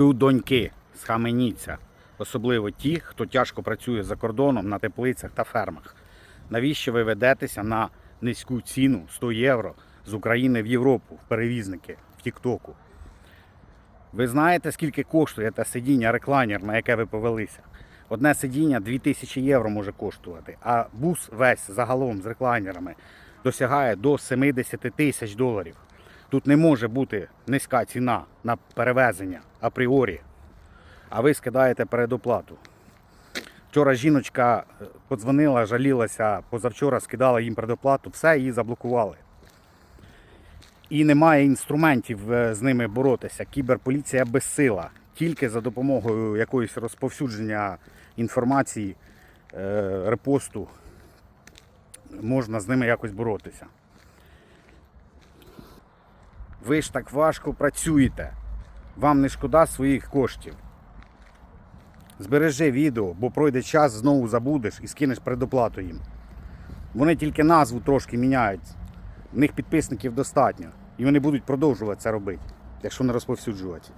У доньки, схаменіться, особливо ті, хто тяжко працює за кордоном на теплицях та фермах. Навіщо ви ведетеся на низьку ціну 100 євро з України в Європу в перевізники в Тіктоку? Ви знаєте, скільки коштує те сидіння реклайнер, на яке ви повелися? Одне сидіння 2000 євро може коштувати, а бус весь загалом з реклайнерами досягає до 70 тисяч доларів. Тут не може бути низька ціна на перевезення апріорі, а ви скидаєте передоплату. Вчора жіночка е, подзвонила, жалілася, позавчора скидала їм предоплату, все її заблокували. І немає інструментів е, з ними боротися. Кіберполіція безсила. Тільки за допомогою якоїсь розповсюдження інформації, е, репосту можна з ними якось боротися. Ви ж так важко працюєте. Вам не шкода своїх коштів. Збережи відео, бо пройде час, знову забудеш і скинеш предоплату їм. Вони тільки назву трошки міняють. В них підписників достатньо. І вони будуть продовжувати це робити, якщо не розповсюджувати.